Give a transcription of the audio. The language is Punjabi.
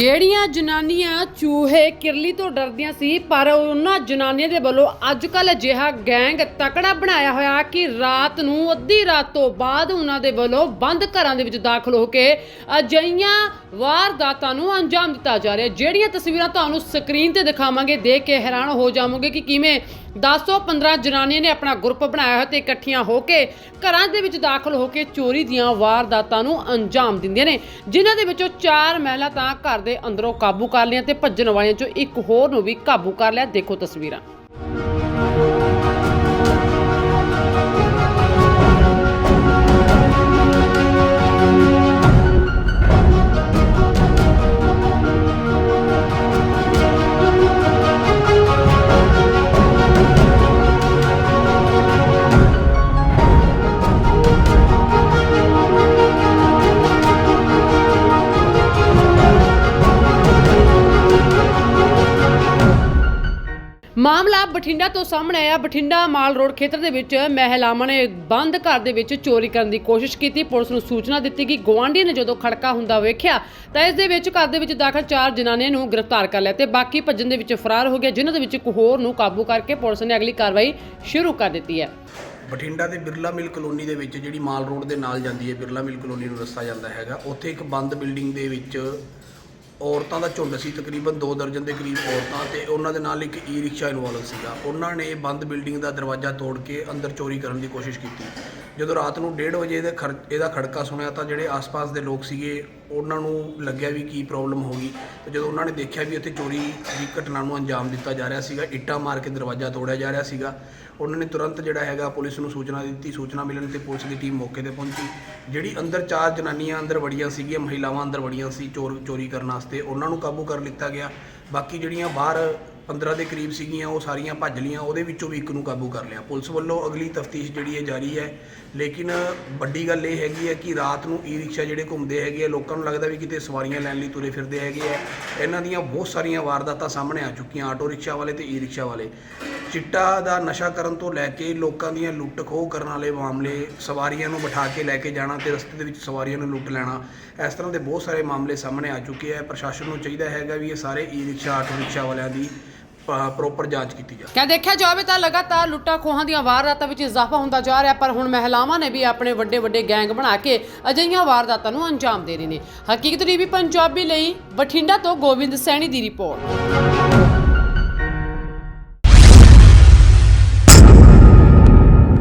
ਜਿਹੜੀਆਂ ਜਨਾਨੀਆਂ ਚੂਹੇ ਕਿਰਲੀ ਤੋਂ ਡਰਦੀਆਂ ਸੀ, ਪਰ ਉਹਨਾਂ ਜਨਾਨੀਆਂ ਦੇ ਵੱਲੋਂ ਅੱਜ ਕੱਲ ਅਜਿਹਾ ਗੈਂਗ ਤਕੜਾ ਬਣਾਇਆ ਹੋਇਆ ਕਿ ਰਾਤ ਨੂੰ, ਅੱਧੀ ਰਾਤ ਤੋਂ ਬਾਅਦ ਉਹਨਾਂ ਦੇ ਵੱਲੋਂ ਬੰਦ ਘਰਾਂ ਦੇ ਵਿੱਚ ਦਾਖਲ ਹੋ ਕੇ ਅਜਈਆਂ ਵਾਰਦਾਤਾਂ ਨੂੰ ਅੰਜਾਮ ਦਿੱਤਾ ਜਾ ਰਿਹਾ। ਜਿਹੜੀਆਂ ਤਸਵੀਰਾਂ ਤੁਹਾਨੂੰ ਸਕਰੀਨ ਤੇ ਦਿਖਾਵਾਂਗੇ, ਦੇਖ ਕੇ ਹੈਰਾਨ ਹੋ ਜਾਵੋਗੇ ਕਿ ਕਿਵੇਂ 10 ਤੋਂ 15 ਜਨਾਨੀਆਂ ਨੇ ਆਪਣਾ ਗਰੁੱਪ ਬਣਾਇਆ ਹੋਇਆ ਤੇ ਇਕੱਠੀਆਂ ਹੋ ਕੇ ਘਰਾਂ ਦੇ ਵਿੱਚ ਦਾਖਲ ਹੋ ਕੇ ਚੋਰੀ ਦੀਆਂ ਵਾਰਦਾਤਾਂ ਨੂੰ ਅੰਜਾਮ ਦਿੰਦੀਆਂ ਨੇ। ਜਿਨ੍ਹਾਂ ਦੇ ਵਿੱਚੋਂ ਚਾਰ ਮਹਿਲਾ ਤਾਂ ਘਰ ਦੇ ਅੰਦਰੋਂ ਕਾਬੂ ਕਰ ਲਈਆਂ ਤੇ ਭੱਜਣ ਵਾਲਿਆਂ ਚੋਂ ਇੱਕ ਹੋਰ ਨੂੰ ਵੀ ਕਾਬੂ ਕਰ ਲਿਆ। ਦੇਖੋ ਤਸਵੀਰਾਂ। ਮਾਮਲਾ ਬਠਿੰਡਾ ਤੋਂ ਸਾਹਮਣੇ ਆਇਆ। ਬਠਿੰਡਾ ਮਾਲ ਰੋਡ ਖੇਤਰ ਦੇ ਵਿੱਚ ਮਹਿਲਾਵਾਂ ਨੇ ਬੰਦ ਘਰ ਦੇ ਵਿੱਚ ਚੋਰੀ ਕਰਨ ਦੀ ਕੋਸ਼ਿਸ਼ ਕੀਤੀ। ਪੁਲਿਸ ਨੂੰ ਸੂਚਨਾ ਦਿੱਤੀ ਕਿ ਗਵਾਂਢੀ ਨੇ ਜਦੋਂ ਖੜਕਾ ਹੁੰਦਾ ਵੇਖਿਆ, ਤਾਂ ਇਸ ਦੇ ਵਿੱਚ ਘਰ ਦੇ ਵਿੱਚ ਦਾਖਲ ਚਾਰ ਜਨਾਨੀਆਂ ਨੂੰ ਗ੍ਰਿਫਤਾਰ ਕਰ ਲਿਆ ਤੇ ਬਾਕੀ ਭੱਜਣ ਦੇ ਵਿੱਚ ਫਰਾਰ ਹੋ ਗਿਆ, ਜਿਨ੍ਹਾਂ ਦੇ ਵਿੱਚ ਇੱਕ ਹੋਰ ਨੂੰ ਕਾਬੂ ਕਰਕੇ ਪੁਲਿਸ ਨੇ ਅਗਲੀ ਕਾਰਵਾਈ ਸ਼ੁਰੂ ਕਰ ਦਿੱਤੀ ਹੈ। ਬਠਿੰਡਾ ਦੇ ਬਿਰਲਾ ਮਿਲ ਕਲੋਨੀ ਦੇ ਵਿੱਚ ਜਿਹੜੀ ਮਾਲ ਰੋਡ ਦੇ ਨਾਲ ਜਾਂਦੀ ਹੈ, ਬਿਰਲਾ ਮਿਲ ਕਲੋਨੀ ਨੂੰ ਰਸਤਾ ਜਾਂਦਾ ਹੈਗਾ, ਉੱਥੇ ਇੱਕ ਬੰਦ ਬਿਲਡਿੰਗ ਦੇ ਵਿੱਚ ਔਰਤਾਂ ਦਾ ਝੁੰਡ ਸੀ, ਤਕਰੀਬਨ 2 ਦਰਜਨ ਦੇ ਕਰੀਬ ਔਰਤਾਂ ਤੇ ਉਹਨਾਂ ਦੇ ਨਾਲ ਇੱਕ ਈ ਰਿਕਸ਼ਾ ਇਨਵੋਲਵ ਸੀਗਾ। ਉਹਨਾਂ ਨੇ ਬੰਦ ਬਿਲਡਿੰਗ ਦਾ ਦਰਵਾਜ਼ਾ ਤੋੜ ਕੇ ਅੰਦਰ ਚੋਰੀ ਕਰਨ ਦੀ ਕੋਸ਼ਿਸ਼ ਕੀਤੀ। ਜਦੋਂ ਰਾਤ ਨੂੰ 1:30 ਵਜੇ ਇਹਦੇ ਖੜ, ਇਹਦਾ ਖੜਕਾ ਸੁਣਿਆ ਤਾਂ ਜਿਹੜੇ ਆਸ-ਪਾਸ ਦੇ ਲੋਕ ਸੀਗੇ, ਉਹਨਾਂ ਨੂੰ ਲੱਗਿਆ ਵੀ ਕੀ ਪ੍ਰੋਬਲਮ ਹੋ ਗਈ। ਤੇ ਜਦੋਂ ਉਹਨਾਂ ਨੇ ਦੇਖਿਆ ਵੀ ਉੱਥੇ ਚੋਰੀ ਦੀ ਘਟਨਾ ਨੂੰ ਅੰਜਾਮ ਦਿੱਤਾ ਜਾ ਰਿਹਾ ਸੀਗਾ, ਇੱਟਾਂ ਮਾਰ ਕੇ ਦਰਵਾਜ਼ਾ ਤੋੜਿਆ ਜਾ ਰਿਹਾ ਸੀਗਾ, ਉਹਨਾਂ ਨੇ ਤੁਰੰਤ ਜਿਹੜਾ ਹੈਗਾ ਪੁਲਿਸ ਨੂੰ ਸੂਚਨਾ ਦਿੱਤੀ, ਸੂਚਨਾ ਮਿਲਣ ਤੇ ਪੁਲਿਸ ਦੀ ਟੀਮ ਮੌਕੇ ਤੇ ਪਹੁੰਚੀ। ਜਿਹੜੀ ਅੰਦਰ ਚਾਰ ਜਨਾਨੀਆਂ ਅੰਦਰ ਵੜੀਆਂ ਸੀਗੀਆਂ, ਮਹਿਲਾਵਾਂ ਅੰਦਰ ਵੜੀਆਂ ਸੀ ਚੋਰ, ਚੋਰੀ ਕਰਨ ਵਾਸਤੇ, ਉਹਨਾਂ ਨੂੰ ਕਾਬੂ ਕਰ ਲਿੱਤਾ ਗਿਆ। ਬਾਕੀ ਜਿਹੜੀਆਂ ਬਾਹਰ 15 ਦੇ ਕਰੀਬ ਸੀਗੀਆਂ, ਉਹ ਸਾਰੀਆਂ ਭੱਜ ਲੀਆਂ ਉਹਦੇ ਵਿੱਚੋਂ ਵੀ ਇੱਕ ਨੂੰ ਕਾਬੂ ਕਰ ਲਿਆ। ਪੁਲਿਸ ਵੱਲੋਂ ਅਗਲੀ ਤਫਤੀਸ਼ ਜਿਹੜੀ ਹੈ ਜਾਰੀ ਹੈ, ਲੇਕਿਨ ਵੱਡੀ ਗੱਲ ਇਹ ਹੈਗੀ ਹੈ ਕਿ ਰਾਤ ਨੂੰ ਈ ਰਿਕਸ਼ਾ ਜਿਹੜੇ ਘੁੰਮਦੇ ਹੈਗੇ ਆ, ਲੋਕਾਂ ਨੂੰ ਲੱਗਦਾ ਵੀ ਕਿਤੇ ਸਵਾਰੀਆਂ ਲੈਣ ਲਈ ਤੁਰੇ ਫਿਰਦੇ ਹੈਗੇ ਆ। ਇਹਨਾਂ ਦੀਆਂ ਬਹੁਤ ਸਾਰੀਆਂ ਵਾਰਦਾਤਾਂ ਸਾਹਮਣੇ ਆ ਚੁੱਕੀਆਂ, ਆਟੋ ਰਿਕਸ਼ਾ ਵਾਲੇ ਤੇ ਈ ਰਿਕਸ਼ਾ ਵਾਲੇ। ਚਿੱਟਾ ਦਾ ਨਸ਼ਾ ਕਰਨ ਤੋਂ ਲੈ ਕੇ ਲੋਕਾਂ ਦੀਆਂ ਲੁੱਟ ਖੋਹ ਕਰਨ ਵਾਲੇ ਮਾਮਲੇ, ਸਵਾਰੀਆਂ ਨੂੰ ਬਿਠਾ ਕੇ ਲੈ ਕੇ ਜਾਣਾ ਤੇ ਰਸਤੇ ਦੇ ਵਿੱਚ ਸਵਾਰੀਆਂ ਨੂੰ ਲੁੱਟ ਲੈਣਾ, ਇਸ ਤਰ੍ਹਾਂ ਦੇ ਬਹੁਤ ਸਾਰੇ ਮਾਮਲੇ ਸਾਹਮਣੇ ਆ ਚੁੱਕੇ ਆ। ਪ੍ਰਸ਼ਾਸਨ ਨੂੰ ਚਾਹੀਦਾ ਹੈਗਾ ਵੀ ਇਹ ਸਾਰੇ ਈ ਰਿਕਸ਼ਾ ਆਟੋ ਰਿਕਸ਼ਾ ਵਾਲਿਆਂ ਦੀ ਪ੍ਰੋਪਰ ਜਾਂਚ ਕੀਤੀ ਜਾਵੇ ਕਿਆ ਦੇਖਿਆ ਜਾਵੇ ਤਾਂ ਲਗਾਤਾਰ ਲੁੱਟਾਂ ਖੋਹਾਂ ਦੀਆਂ ਵਾਰਦਾਤਾਂ ਵਿੱਚ ਇਜ਼ਾਫਾ ਹੁੰਦਾ ਜਾ ਰਿਹਾ, ਪਰ ਹੁਣ ਮਹਿਲਾਵਾਂ ਨੇ ਵੀ ਆਪਣੇ ਵੱਡੇ ਵੱਡੇ ਗੈਂਗ ਬਣਾ ਕੇ ਅਜਿਹੀਆਂ ਵਾਰਦਾਤਾਂ ਨੂੰ ਅੰਜਾਮ ਦੇ ਰਹੇ ਨੇ। ਹਕੀਕਤ ਟੀਵੀ ਪੰਜਾਬੀ ਲਈ ਬਠਿੰਡਾ ਤੋਂ ਗੋਬਿੰਦ ਸੈਣੀ ਦੀ ਰਿਪੋਰਟ।